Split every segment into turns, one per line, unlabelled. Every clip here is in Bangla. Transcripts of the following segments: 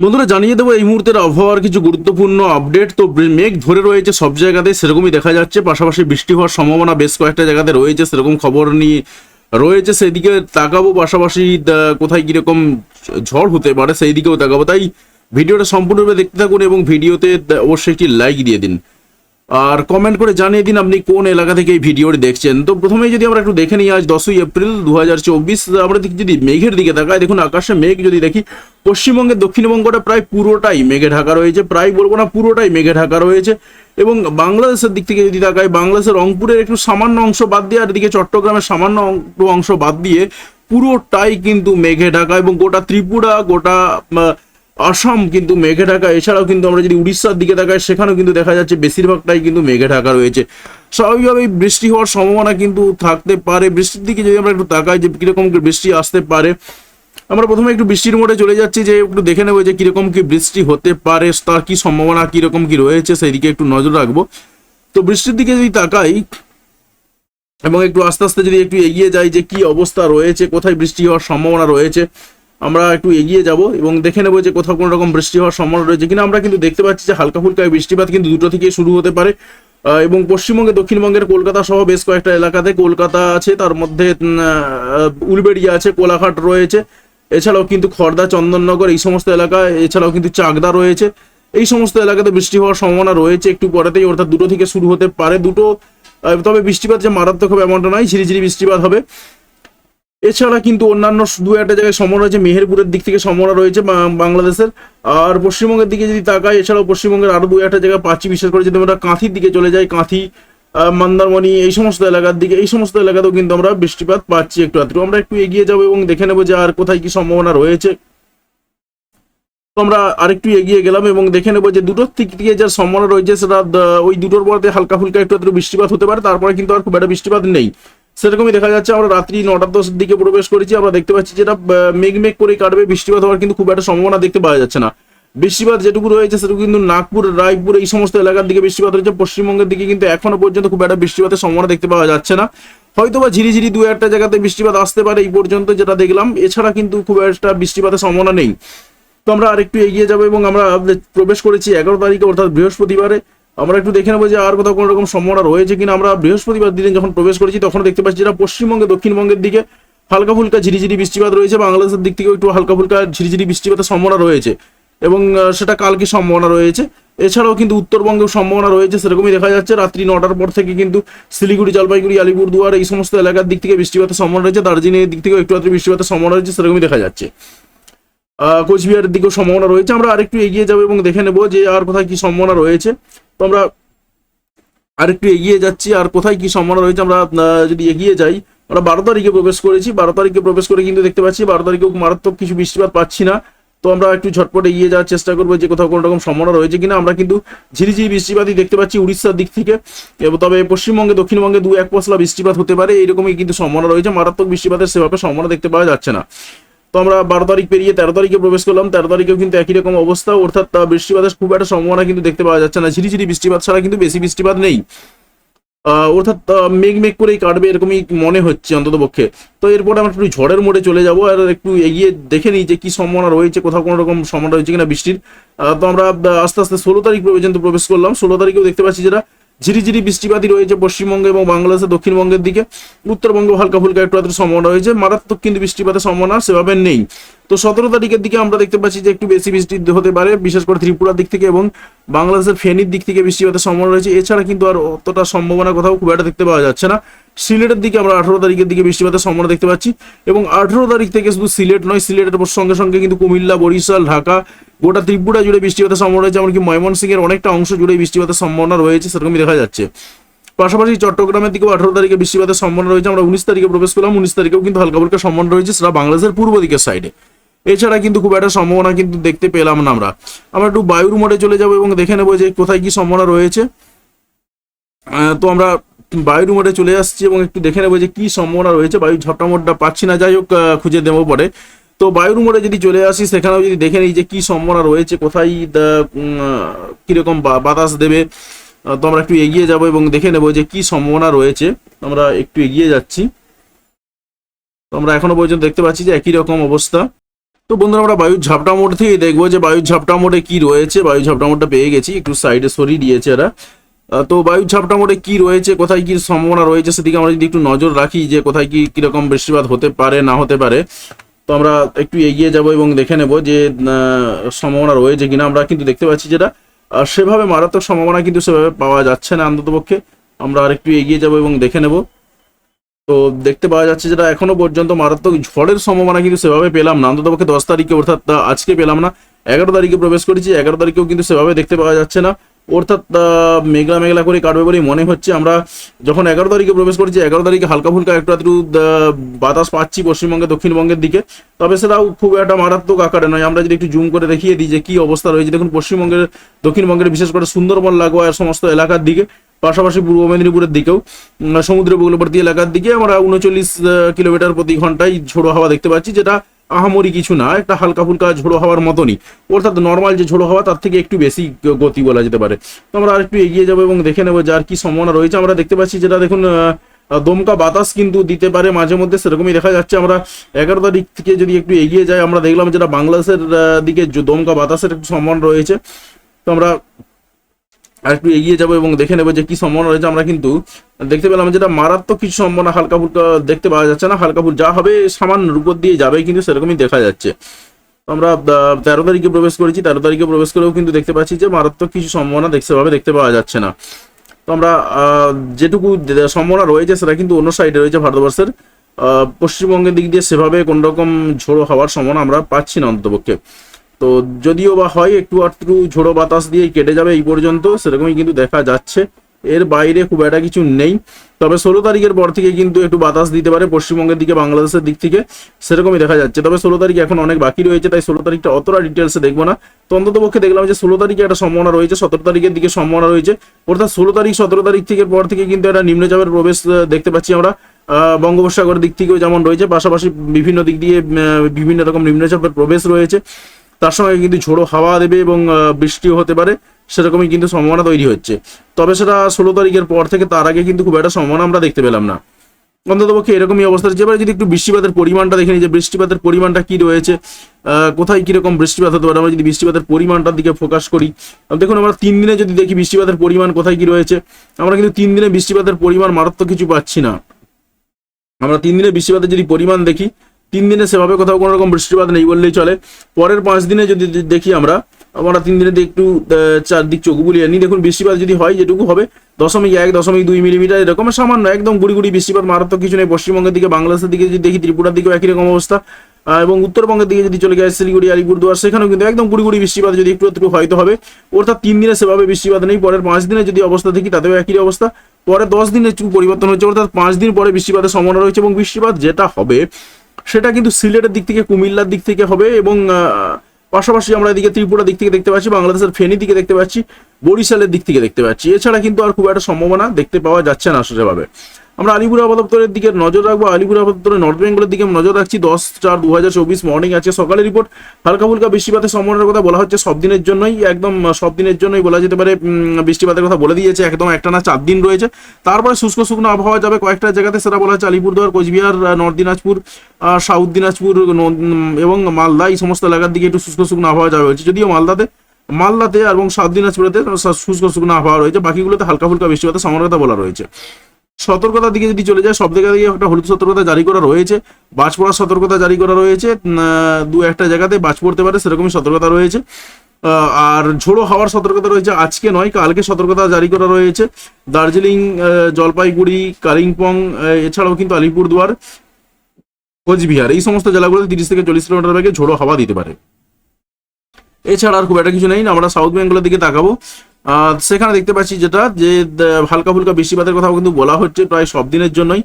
বন্ধুরা, জানিয়ে দেবো, এই মুহূর্তের আবহাওয়ার কিছু গুরুত্বপূর্ণ আপডেট। তো মেঘ ধরে রয়েছে সব জায়গাতে সেরকমই দেখা যাচ্ছে। পাশাপাশি বৃষ্টি হওয়ার সম্ভাবনা বেশ কয়েকটা জায়গাতে রয়েছে, সেরকম খবর নিয়ে রয়েছে। সেদিকে তাকাবো, পাশাপাশি কোথায় কীরকম ঝড় হতে পারে সেই দিকেও তাকাবো। তাই ভিডিওটা সম্পূর্ণরূপে দেখতে থাকুন এবং ভিডিওতে অবশ্যই একটি লাইক দিয়ে দিন। আর কমেন্ট করে জানিয়ে দিন আপনি কোন এলাকা থেকে এই ভিডিওটি দেখছেন। তো প্রথমেই যদি আমরা একটু দেখে নিই, আজ দশই এপ্রিল দু আমরা দেখি যদি মেঘের দিকে তাকাই, দেখুন আকাশে মেঘ যদি দেখি, পশ্চিমবঙ্গের দক্ষিণবঙ্গটা প্রায় পুরোটাই মেঘে ঢাকা রয়েছে, প্রায় বলব না পুরোটাই মেঘে ঢাকা রয়েছে, এবং বাংলাদেশের দিক থেকে যদি তাকাই, বাংলাদেশের রংপুরের একটু সামান্য অংশ বাদ দিয়ে, আর এদিকে চট্টগ্রামের সামান্য অংশ বাদ দিয়ে, পুরোটাই কিন্তু মেঘে ঢাকা, এবং গোটা ত্রিপুরা, গোটা আসাম কিন্তু মেঘে ঢাকা, এছাড়াও কিন্তু আমরা যদি উড়িষ্যার দিকে তাকাই, সেখানেও কিন্তু দেখা যাচ্ছে বেশিরভাগটাই কিন্তু মেঘে ঢাকা রয়েছে। স্বাভাবিকভাবেই বৃষ্টি হওয়ার সম্ভাবনা কিন্তু থাকতে পারে। বৃষ্টির দিকে যদি আমরা একটু তাকাই যে কীরকম বৃষ্টি আসতে পারে, আমরা প্রথমে একটু বৃষ্টির মোড়ে চলে যাচ্ছি, যে একটু দেখে নেব যে কীরকম কি বৃষ্টি হতে পারে তার কি সম্ভাবনা, কীরকম কি রয়েছে সেই দিকে একটু নজর রাখব। তো বৃষ্টির দিকে যদি তাকাই, এবং একটু আস্তে আস্তে যদি একটু এগিয়ে যাই যে কি অবস্থা রয়েছে, কোথায় বৃষ্টি হওয়ার সম্ভাবনা রয়েছে আমরা একটু এগিয়ে যাব এবং দেখে নেব যে কোথাও কোনো রকম বৃষ্টি হওয়ার সম্ভাবনা রয়েছে কিনা। আমরা কিন্তু দেখতে পাচ্ছি যে হালকা ফুলকা বৃষ্টিপাত কিন্তু দুটো থেকে শুরু হতে পারে। এবং পশ্চিমবঙ্গে, দক্ষিণবঙ্গের কলকাতা সহ বেশ কয়েকটা এলাকাতে কলকাতা আছে, তার মধ্যে উলবেড়িয়া আছে, কোলাঘাট রয়েছে। এছাড়াও কিন্তু খর্দা, চন্দননগর এই সমস্ত এলাকা এছাড়াও কিন্তু চাকদা রয়েছে। এই সমস্ত এলাকাতে বৃষ্টি হওয়ার সম্ভাবনা রয়েছে একটু পরেতেই, অর্থাৎ দুটো থেকে শুরু হতে পারে দুটো। তবে বৃষ্টিপাত যে মারাত্মক হবে এমনটা নয়, ঝিরিঝিরি বৃষ্টিপাত হবে। এছাড়া কিন্তু অন্যান্য দু একটা জায়গায় সম্ভাবনা রয়েছে। মেহেরপুরের দিক থেকে সম্ভাবনা রয়েছে বাংলাদেশের। আর পশ্চিমবঙ্গের দিকে যদি তাকাই, এছাড়াও পশ্চিমবঙ্গের আরও দু একটা জায়গায় পাচ্ছি বিশেষ করে যদি আমরা কাঁথির দিকে চলে যাই, কাঁথি মন্দারমণি, এই সমস্ত এলাকার দিকে, এই সমস্ত এলাকাতেও কিন্তু আমরা বৃষ্টিপাত পাচ্ছি একটু আধটু। আমরা একটু এগিয়ে যাব এবং দেখে নেব যে আর কোথায় কি সম্ভাবনা রয়েছে। আমরা আরেকটু এগিয়ে গেলাম এবং দেখে নেব যে দুটোর দিক থেকে যার সম্ভাবনা রয়েছে, সেটা ওই দুটোর পরে হালকা ফুলকা একটু বৃষ্টিপাত হতে পারে। তারপরে কিন্তু আর খুব একটা বৃষ্টিপাত নেই। সেরকমই দেখা যাচ্ছে। আমরা রাত্রি নটা দশের দিকে প্রবেশ করেছি। আমরা দেখতে পাচ্ছি যেটা আহ, মেঘ মেঘ করে কাটবে। বৃষ্টিপাত হওয়ার কিন্তু খুব একটা সম্ভাবনা দেখতে পাওয়া যাচ্ছে না। বৃষ্টিপাত যেটুকু রয়েছে সেটুকু কিন্তু নাগপুর রায়পুর এই সমস্ত এলাকার দিকে বৃষ্টিপাত রয়েছে পশ্চিমবঙ্গের দিকে কিন্তু এখনও পর্যন্ত খুব একটা বৃষ্টিপাতের সম্ভাবনা দেখতে পাওয়া যাচ্ছে না। হয়তো বা ঝিরিঝিরি দু একটা জায়গাতে বৃষ্টিপাত আসতে পারে এই পর্যন্ত যেটা দেখলাম। এছাড়া কিন্তু খুব একটা বৃষ্টিপাতের সম্ভাবনা নেই। তো আমরা আরেকটু এগিয়ে যাব এবং আমরা প্রবেশ করেছি এগারো তারিখে অর্থাৎ বৃহস্পতিবারে। আমরা একটু দেখে নেব যে আর কোথাও কোনো রকম সম্ভাবনা রয়েছে কিনা। আমরা বৃহস্পতিবার দিনে যখন প্রবেশ করেছি তখন দেখতে পাচ্ছি যেটা পশ্চিমবঙ্গে, দক্ষিণবঙ্গের দিকে হালকা ফুলকা ঝিরিঝিরি বৃষ্টিপাত রয়েছে বাংলাদেশের দিক থেকেও একটু হালকা ফুলকা ঝিরিঝিরি বৃষ্টিপাতের সম্ভাবনা রয়েছে এবং সেটা কালকে সম্ভাবনা রয়েছে? এছাড়াও কিন্তু উত্তরবঙ্গেও সম্ভাবনা রয়েছে, সেরকমই দেখা যাচ্ছে। রাত্রি নটার পর থেকে কিন্তু শিলিগুড়ি, জলপাইগুড়ি, আলিপুরদুয়ার এই সমস্ত এলাকার দিক থেকে বৃষ্টিপাতের সম্ভাবনা রয়েছে। দার্জিলিং এর দিক থেকেও একটু আত্র বৃষ্টিপাতের সম্ভাবনা রয়েছে, সেরকমই দেখা যাচ্ছে। কোচবিহারের দিকেও সম্ভাবনা রয়েছে। আমরা আরেকটু এগিয়ে যাব এবং দেখে নেব যে আর কোথায় কি সম্ভাবনা রয়েছে। তো আমরা আরেকটু এগিয়ে যাচ্ছি, আর কোথায় কি সম্ভাবনা রয়েছে আমরা যদি এগিয়ে যাই, আমরা বারো তারিখে প্রবেশ করেছি। বারো তারিখে প্রবেশ করে কিন্তু দেখতে পাচ্ছি, বারো তারিখেও মারাত্মক কিছু বৃষ্টিপাত পাচ্ছি না। তো আমরা একটু ঝটপট এগিয়ে যাওয়ার চেষ্টা করব যে কোথাও কোনো রকম সম্ভাবনা রয়েছে কিনা। আমরা কিন্তু ঝিরিঝিরি বৃষ্টিপাতই দেখতে পাচ্ছি উড়িষ্যার দিক থেকে। তবে পশ্চিমবঙ্গে, দক্ষিণবঙ্গে দু এক পশলা বৃষ্টিপাত হতে পারে। এইরকমই কিন্তু সম্ভাবনা রয়েছে। মারাত্মক বৃষ্টিপাতের সেভাবে সম্ভাবনা দেখতে পাওয়া যাচ্ছে না। তো আমরা বারো তারিখ পেরিয়ে তেরো তারিখে প্রবেশ করলাম। তেরো তারিখেও কিন্তু একই রকম অবস্থা। অর্থাৎ বৃষ্টিপাতের খুব একটা সম্ভাবনা কিন্তু দেখতে পাওয়া যাচ্ছে না। ঝিরিঝিরি বৃষ্টিপাত ছাড়া কিন্তু বেশি বৃষ্টিপাত নেই। অর্থাৎ মেঘ মেঘ করেই কাটবে এরকমই মনে হচ্ছে অন্তত পক্ষে। তো এরপরে আমরা একটু ঝড়ের মোড়ে চলে যাব আর একটু এগিয়ে দেখে নিই যে কি সম্ভাবনা রয়েছে, কোথাও কোনো রকম সম্ভাবনা রয়েছে কিনা বৃষ্টির। তো আমরা আস্তে আস্তে ষোলো তারিখ পর্যন্ত প্রবেশ করলাম। ষোলো তারিখেও দেখতে পাচ্ছি যেটা ঝিরিঝিরি বৃষ্টিপাতই রয়েছে পশ্চিমবঙ্গে এবং বাংলাদেশে দক্ষিণবঙ্গের দিকে। উত্তরবঙ্গ হালকা ফুলকা একটু আধটু সম্ভাবনা রয়েছে। মারাত্মক কিন্তু বৃষ্টিপাতের সম্ভাবনা সেভাবে নেই। তো সতেরো তারিখের দিকে আমরা দেখতে পাচ্ছি যে একটু বেশি বৃষ্টি হতে পারে, বিশেষ করে ত্রিপুরার দিক থেকে এবং বাংলাদেশের ফেনীর দিক থেকে বৃষ্টিপাতের সম্ভাবনা রয়েছে। এছাড়া কিন্তু আর অতটা সম্ভাবনা কোথাও খুব একটা দেখতে পাওয়া যাচ্ছে না। সিলেটের দিকে আমরা আঠারো তারিখের দিকে বৃষ্টিপাতের সম্ভাবনা দেখতে পাচ্ছি এবং আঠারো তারিখ থেকে শুধু সিলেট নয়, সিলেটের সঙ্গে সঙ্গে কিন্তু কুমিল্লা, বরিশাল, ঢাকা, গোটা ত্রিপুরা জুড়ে বৃষ্টিপাতের সম্ভাবনা রয়েছে, এমনকি ময়মনসিংহের অনেকটা অংশ জুড়ে বৃষ্টিপাতের সম্ভাবনা রয়েছে, সেরকমই দেখা যাচ্ছে। পাশাপাশি চট্টগ্রামের দিকেও আঠারো তারিখে বৃষ্টিপাতের সম্ভাবনা রয়েছে। আমরা উনিশ তারিখে প্রবেশ করলাম, উনিশ তারিখেও কিন্তু হালকা ফুলকা সম্ভাবনা রয়েছে, সেটা বাংলাদেশের পূর্ব দিকের সাইডে এছাড়া কিন্তু খুব একটা সম্ভাবনা কিন্তু দেখতে পেলাম না আমরা। আমরা একটু বায়ুর মোড়ে চলে যাব এবং দেখে নেব যে কোথায় কি সম্ভাবনা রয়েছে। তো আমরা বায়ুর মোড়ে চলে আসছি এবং একটু দেখে নেব যে কি সম্ভাবনা রয়েছে। বায়ু ঝপটা মোটটা পাচ্ছি না, যাই হোক খুঁজে দেবো পরে। তো বায়ুর মোড়ে যদি চলে আসি, সেখানেও যদি দেখে নিই যে কি সম্ভাবনা রয়েছে, কোথায় কীরকম বাতাস দেবে তো আমরা একটু এগিয়ে যাব এবং দেখে নেব যে কি সম্ভাবনা রয়েছে। আমরা একটু এগিয়ে যাচ্ছি। তো আমরা এখনও পর্যন্ত দেখতে পাচ্ছি যে একই রকম অবস্থা। তো বন্ধুরা, আমরা বায়ুর ঝাপটা মোড় থেকে দেখব যে বায়ুর ঝাপটা মোড়ে কি রয়েছে বায়ু ঝাপটা মোড়টা পেয়ে গেছি, একটু সাইডে সরিয়ে দিয়েছে এরা। তো বায়ুর ঝাপটা মোড়ে কি রয়েছে, কোথায় কি সম্ভাবনা রয়েছে, সেদিকে আমরা যদি একটু নজর রাখি যে কোথায় কি, কীরকম বৃষ্টিপাত হতে পারে, না হতে পারে, তো আমরা একটু এগিয়ে যাব এবং দেখে নেব যে সম্ভাবনা রয়েছে কিনা। আমরা কিন্তু দেখতে পাচ্ছি যেটা সেভাবে মারাত্মক সম্ভাবনা কিন্তু সেভাবে পাওয়া যাচ্ছে না অন্ততপক্ষে আমরা আর একটু এগিয়ে যাব এবং দেখে নেব। তো দেখতে পাওয়া যাচ্ছে যেটা এখনও পর্যন্ত মারাত্মক ঝড়ের সম্ভাবনা কিন্তু সেভাবে পেলাম না। অন্ততপক্ষে দশ তারিখে, অর্থাৎ আজকে পেলাম না। এগারো তারিখে প্রবেশ করেছি, এগারো তারিখেও কিন্তু সেভাবে দেখতে পাওয়া যাচ্ছে না। অর্থাৎ মেঘলা মেঘলা করে কাটবে বলেই মনে হচ্ছে। আমরা যখন এগারো তারিখে প্রবেশ করেছি, এগারো তারিখে হালকা ফুলকা একটু একটু বাতাস পাচ্ছি পশ্চিমবঙ্গে, দক্ষিণবঙ্গের দিকে। তবে সেটাও খুব একটা মারাত্মক আকারে নয়। আমরা যদি একটু জুম করে দেখিয়ে দিই যে কি অবস্থা রয়েছে। দেখুন, পশ্চিমবঙ্গের, দক্ষিণবঙ্গের বিশেষ করে সুন্দরবন, লাগোয়া সমস্ত এলাকার দিকে। পাশাপাশি পূর্ব মেদিনীপুরের দিকেও সমুদ্র উপকূলবর্তী এলাকার দিকে আমরা উনচল্লিশ কিলোমিটার প্রতি ঘন্টায় ঝোড়ো হাওয়া দেখতে পাচ্ছি, যেটা আহামরি কিছু না, একটা হালকা ফুলকা ঝোড়ো হাওয়ার মতনই। অর্থাৎ নর্মাল যে ঝোড়ো হাওয়া, তার থেকে একটু বেশি গতি বলা যেতে পারে। তো আমরা আর একটু এগিয়ে যাব এবং দেখে নেব যার কি সম্ভাবনা রয়েছে। আমরা দেখতে পাচ্ছি যেটা দেখুন দমকা বাতাস কিন্তু দিতে পারে মাঝে মধ্যে, সেরকমই দেখা যাচ্ছে। আমরা এগারো তারিখ থেকে যদি একটু এগিয়ে যাই, আমরা দেখলাম যেটা বাংলাদেশের দিকে দমকা বাতাসের একটু সম্মান রয়েছে। তো আমরা আর একটু এগিয়ে যাব এবং দেখে নেব যে কি সম্ভাবনা রয়েছে। আমরা কিন্তু দেখতে পেলাম যেটা মারাত্মক কিছু সম্ভাবনা হালকা ফুলকা দেখতে পাওয়া যাচ্ছে না। হালকা ফুল যা হবে সামান্য উপর দিয়ে যাবে কিন্তু সেরকমই দেখা যাচ্ছে। আমরা তেরো তারিখে প্রবেশ করেছি। তেরো তারিখে প্রবেশ করেও কিন্তু দেখতে পাচ্ছি যে মারাত্মক কিছু সম্ভাবনা দেখতে পাবে দেখতে পাওয়া যাচ্ছে না। তো আমরা যেটুকু সম্ভাবনা রয়েছে সেটা কিন্তু অন্য সাইডে রয়েছে ভারতবর্ষের। পশ্চিমবঙ্গের দিক দিয়ে সেভাবে কোনো রকম ঝোড়ো হওয়ার সম্ভাবনা আমরা পাচ্ছি না অন্ততপক্ষে তো যদিও বা হয়, একটু আধটু ঝোড়ো বাতাস দিয়ে কেটে যাবে এই পর্যন্ত, সেরকমই কিন্তু দেখা যাচ্ছে। এর বাইরে খুব একটা কিছু নেই। তবে ষোলো তারিখের পর থেকে কিন্তু একটু বাতাস দিতে পারে, পশ্চিমবঙ্গের দিকে, বাংলাদেশের দিক থেকে, সেরকমই দেখা যাচ্ছে। তবে ষোলো তারিখ এখন অনেক বাকি রয়েছে, তাই ষোলো তারিখটা অতটা ডিটেলসে দেখব না। তো অন্তত পক্ষে দেখলাম যে ষোলো তারিখে একটা সম্ভাবনা রয়েছে, সতেরো তারিখের দিকে সম্ভাবনা রয়েছে। অর্থাৎ ষোলো তারিখ, সতেরো তারিখ থেকে পর থেকে কিন্তু একটা নিম্নচাপের প্রবেশ দেখতে পাচ্ছি আমরা। বঙ্গোপসাগরের দিক থেকেও যেমন রয়েছে, পাশাপাশি বিভিন্ন দিক দিয়ে বিভিন্ন রকম নিম্নচাপের প্রবেশ রয়েছে। তার সঙ্গে কিন্তু ঝোড়ো হাওয়া দেবে এবং বৃষ্টিও হতে পারে, সেরকমই কিন্তু সম্ভাবনা তৈরি হচ্ছে। তবে সেটা ষোলো তারিখের পর থেকে তার আগে কিন্তু খুব একটা সম্ভাবনা আমরা দেখতে পেলাম না। অন্ততপক্ষে এরকমই অবস্থা রয়েছে। এবারে যদি একটু বৃষ্টিপাতের পরিমাণটা দেখে নিই, যে বৃষ্টিপাতের পরিমাণটা কি রয়েছে কোথায় কীরকম বৃষ্টিপাত হতে পারে, আমরা যদি বৃষ্টিপাতের পরিমাণটার দিকে ফোকাস করি দেখুন আমরা তিন দিনে যদি দেখি বৃষ্টিপাতের পরিমাণ কোথায় কি রয়েছে, আমরা কিন্তু তিন দিনে বৃষ্টিপাতের পরিমাণ মারাত্মক কিছু পাচ্ছি না। আমরা তিন দিনে বৃষ্টিপাতের যদি পরিমাণ দেখি তিন দিনে সেভাবে কোথাও কোনো রকম বৃষ্টিপাত নেই বললেই চলে। পরের পাঁচ দিনে যদি দেখি আমরা আমরা তিন দিনে একটু চারদিক চোখ বুলিয়ে নিই। দেখুন, বৃষ্টিপাত যদি হয়, যেটুকু হবে, দশমিক এক, দশমিক দুই মিলিমিটার এরকম সামান্য, একদম গুড়ি গুড়ি বৃষ্টিপাত, মারাত্মক কিছু নেই। পশ্চিমবঙ্গের দিকে, বাংলাদেশের দিকে যদি দেখি, ত্রিপুরার দিকেও একই রকম অবস্থা। এবং উত্তরবঙ্গের দিকে যদি চলে যায়, শিলিগুড়ি, আলিপুরদুয়ার, সেখানেও কিন্তু একদম গুড়ি বৃষ্টিপাত যদি একটু একটু হয়তো হবে। অর্থাৎ তিন দিনে সেভাবে বৃষ্টিপাত নেই। পরের পাঁচ দিনে যদি অবস্থা দেখি, তাতেও একই অবস্থা। পরে দশ দিনে পরিবর্তন হচ্ছে। অর্থাৎ পাঁচ দিন পরে বৃষ্টিপাতের সম্ভাবনা রয়েছে এবং বৃষ্টিপাত যেটা হবে সেটা কিন্তু সিলেটের দিক থেকে, কুমিল্লার দিক থেকে হবে এবং পাশাপাশি আমরা এদিকে ত্রিপুরা দিক থেকে দেখতে পাচ্ছি, বাংলাদেশের ফেনি দিকে দেখতে পাচ্ছি, বরিশালের দিক থেকে দেখতে পাচ্ছি। এছাড়া কিন্তু আর খুব একটা সম্ভাবনা দেখতে পাওয়া যাচ্ছে না সেভাবে। আমরা আলিপুর আবহাওয়া দিকে নজর রাখব। আলিপুর আবহাওয়া নর্থ বেঙ্গলের দিকে নজর রাখছি। দশ চার দু চব্বিশ মর্নিং আছে। সকালের রিপোর্ট হালকা ফুলকা বৃষ্টিপাতের সম্ভাবনার কথা বলা হচ্ছে। সব দিনের জন্যই, একদম সব দিনের জন্যই বলা যেতে পারে বৃষ্টিপাতের কথা বলে দিয়েছে। একদম একটা না চার দিন রয়েছে। তারপরে শুষ্ক শুকনো আবহাওয়া যাবে। কয়েকটা জায়গাতে সেটা বলা হচ্ছে আলিপুরদুয়ার, কোচবিহার নর্থ দিনাজপুর সাউথ দিনাজপুর এবং মালদা, এই সমস্ত এলাকার দিকে একটু শুষ্ক শুকনো আবহাওয়া যাবে হচ্ছে যদিও মালদাতে মালদাতে এবং সাউথ দিনাজপুরেতে শুষ্ক শুকনো আবহাওয়া রয়েছে। বাকিগুলোতে হালকা ফুলকা বৃষ্টিপাতের সম্ভাবনার কথা বলা রয়েছে। সতর্কতার দিকে যদি চলে যায়, সব জায়গা থেকে একটা হলুদ সতর্কতা জারি করা রয়েছে। বাজ পড়ার সতর্কতা জারি করা রয়েছে। দু একটা জায়গাতে বাজ পড়তে পারে, সেরকমই সতর্কতা রয়েছে। আর ঝোড়ো হওয়ার সতর্কতা রয়েছে, আজকে নয়, কালকে সতর্কতা জারি করা রয়েছে। দার্জিলিং জলপাইগুড়ি, কালিম্পং এছাড়াও কিন্তু আলিপুরদুয়ার, কোচবিহার, এই সমস্ত জেলাগুলোতে তিরিশ থেকে চল্লিশ কিলোমিটার বেগে ঝোড়ো হাওয়া দিতে পারে। এছাড়া আর খুব একটা কিছু নেই, আমরা সাউথ বেঙ্গলের দিকে তাকাবো। সেখানে দেখতে পাচ্ছি যেটা, যে হালকা ফুলকা বৃষ্টিপাতের কথাও কিন্তু বলা হচ্ছে প্রায় সব দিনের জন্যই।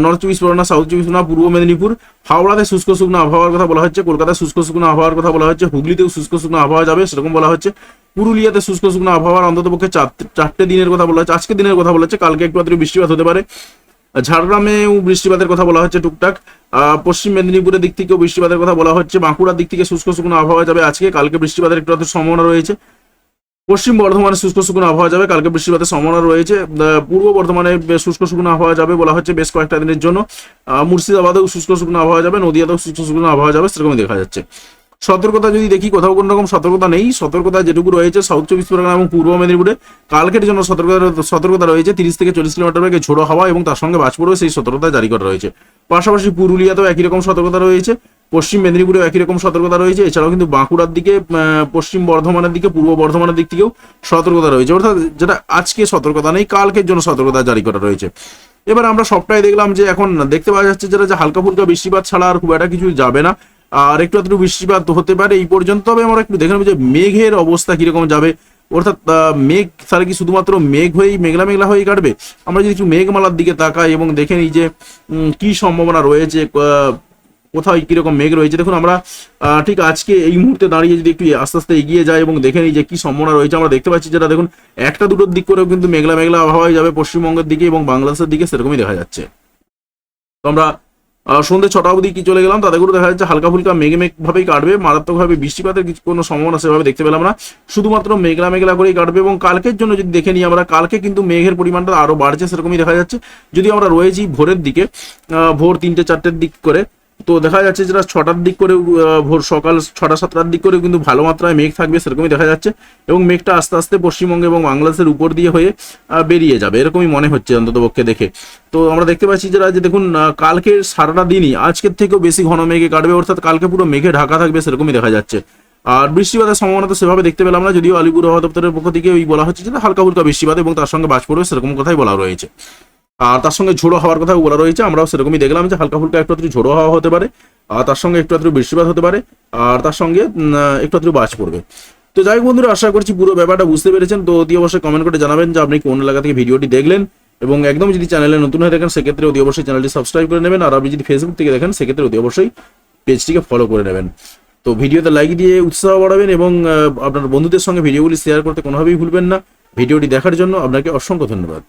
নর্থ চব্বিশ পরগনা সাউথ চব্বিশ পরগনা, পূর্ব মেদিনীপুর, হাওড়াতে শুষ্ক শুকনো আবহাওয়ার কথা বলা হচ্ছে, কলকাতায় শুষ্ক শুকনো আবহাওয়ার কথা বলা হচ্ছে, হুগলিতেও শুষ্ক শুকনো আবহাওয়া যাবে, সেরকম বলা হচ্ছে। পুরুলিয়াতে শুষ্ক শুকনো আবহাওয়ার অন্ততপক্ষে চার- চারটে দিনের কথা বলা হচ্ছে আজকে দিনের কথা বলা হচ্ছে, কালকে একটু আধটু বৃষ্টিপাত হতে পারে। ঝাড়গ্রামেও বৃষ্টিপাতের কথা বলা হচ্ছে টুকটাক। পশ্চিম মেদিনীপুরের দিক থেকেও বৃষ্টিপাতের কথা বলা হচ্ছে, বাঁকুড়ার দিক থেকে শুষ্ক শুকনো আবহাওয়া যাবে আজকে, কালকে বৃষ্টিপাতের একটু সম্ভাবনা রয়েছে। পশ্চিম বর্ধমানে শুষ্ক শুকনো আবহাওয়া যাবে। কালকে বৃষ্টিপাতের সম্ভাবনা রয়েছে। পূর্ব বর্ধমানে শুষ্ক শুকনো আবহাওয়া যাবে বলা হচ্ছে বেশ কয়েকটা দিনের জন্য। মুর্শিদাবাদেও শুষ্ক শুকনো আবহাওয়া যাবে, নদিয়াতেও শুষ্ক শুকনো আবহাওয়া যাবে, সেরকমই দেখা যাচ্ছে। সতর্কতা যদি দেখি, কোথাও কোনো রকম সতর্কতা নেই। সতর্কতা যেটুকু রয়েছে সাউথ চব্বিশ পরগনা এবং পূর্ব মেদিনীপুরে। কালকের জন্য সতর্কতা সতর্কতা রয়েছে, তিরিশ থেকে চল্লিশ কিলোমিটার বেগে ঝোড়ো হাওয়া এবং তার সঙ্গে বাজ পড়বে সেই সতর্কতা জারি করা রয়েছে। পাশাপাশি পুরুলিয়াতেও একই রকম সতর্কতা রয়েছে, পশ্চিম মেদিনীপুরেও একই রকম সতর্কতা রয়েছে। এছাড়াও কিন্তু বাঁকুড়ার দিকে পশ্চিম বর্ধমানের দিকে, পূর্ব বর্ধমানের দিক থেকেও সতর্কতা রয়েছে। অর্থাৎ যেটা আজকে সতর্কতা নেই, কালকের জন্য সতর্কতা জারি করা রয়েছে। এবার আমরা সবটাই দেখলাম যে এখন দেখতে পাওয়া যাচ্ছে যেটা, যে হালকা ফুলকা বৃষ্টিপাত ছাড়া আর খুব একটা কিছু যাবে না। আর একটু একটু বৃষ্টিপাত হতে পারে এই পর্যন্ত, তবে আমরা একটু দেখে নেব যে মেঘের অবস্থা কীরকম যাবে। অর্থাৎ মেঘ, তাহলে কি শুধুমাত্র মেঘ হয়েই, মেঘলা মেঘলা হয়েই কাটবে? আমরা যদি একটু মেঘমালার দিকে তাকাই এবং দেখে নিই যে কি সম্ভাবনা রয়েছে কোথায় কীরকম মেঘ রয়েছে। দেখুন, আমরা ঠিক আজকে এই মুহূর্তে দাঁড়িয়ে যদি একটু আস্তে আস্তে এগিয়ে যাই এবং দেখে নিই যে কি সম্ভাবনা রয়েছে, আমরা দেখতে পাচ্ছি যেটা দেখুন, একটা দুটোর দিক করেও কিন্তু মেঘলা মেঘলা আবহাওয়ায় যাবে পশ্চিমবঙ্গের দিকে এবং বাংলাদেশের দিকে, সেরকমই দেখা যাচ্ছে। তো আমরা সন্ধ্যে ছটা অবধি কি চলে গেলাম? তাদের দেখা যাচ্ছে হালকা ফুলকা মেঘে মেঘ ভাবেই কাটবে মারাত্মকভাবে বৃষ্টিপাতের কিছু কোনো সম্ভাবনা সেভাবে দেখতে পেলাম না। শুধুমাত্র মেঘলা মেঘলা করেই কাটবে এবং কালকের জন্য যদি দেখে নিই আমরা, কালকে কিন্তু মেঘের পরিমাণটা আরও বাড়ছে, সেরকমই দেখা যাচ্ছে। যদি আমরা রয়েছি ভোরের দিকে ভোর তিনটে চারটের দিক করে তো দেখা যাচ্ছে যেটা ছটার দিক করে ভোর সকাল ছটা সাতটার দিক করে কিন্তু ভালো মাত্রায় মেঘ থাকবে, সেরকমই দেখা যাচ্ছে। এবং মেঘটা আস্তে আস্তে পশ্চিমবঙ্গ এবং বাংলাদেশের উপর দিয়ে হয়ে বেরিয়ে যাবে, এরকমই মনে হচ্ছে অন্তত পক্ষে দেখে। তো আমরা দেখতে পাচ্ছি যেটা যে দেখুন কালকে সারাটা দিনই, আজকের থেকেও বেশি ঘন মেঘে কাটবে, অর্থাৎ কালকে পুরো মেঘে ঢাকা থাকবে, সেরকমই দেখা যাচ্ছে। আর বৃষ্টিপাতের সম্ভাবনা তো সেভাবে দেখতে পেলাম না, যদিও আলিপুর আবহাওয়া দপ্তরের পক্ষ থেকে ওই বলা হচ্ছে যে হালকা ফুলকা বৃষ্টিপাত এবং তার সঙ্গে বাজ পড়বে সেরকম কথাই বলা রয়েছে। আর তার সঙ্গে ঝোড়ো হওয়ার কথাও বলা রয়েছে। আমরাও সেরকমই দেখলাম যে হালকা ফুলকা একটু ঝোড়ো হাওয়া হতে পারে, আর তার সঙ্গে একটু একটু বৃষ্টিপাত হতে পারে, আর তার সঙ্গে একটু একটু বাজ পড়বে। তো যাই বন্ধুরা, আশা করছি পুরো ব্যাপারটা বুঝতে পেরেছেন। তো অতি অবশ্যই কমেন্ট করে জানাবেন যে আপনি কোন এলাকা থেকে ভিডিওটি দেখলেন। এবং একদম যদি চ্যানেলে নতুন হয়ে থাকেন, সেক্ষেত্রে অতি অবশ্যই চ্যানেলটি সাবস্ক্রাইব করে নেবেন। আর আপনি যদি ফেসবুক থেকে দেখেন, সেক্ষেত্রে অতি অবশ্যই পেজটিকে ফলো করে নেবেন। তো ভিডিওতে লাইক দিয়ে উৎসাহ বাড়াবেন এবং আপনার বন্ধুদের সঙ্গে ভিডিওগুলি শেয়ার করতে কোনোভাবেই ভুলবেন না। ভিডিওটি দেখার জন্য আপনাকে অসংখ্য ধন্যবাদ।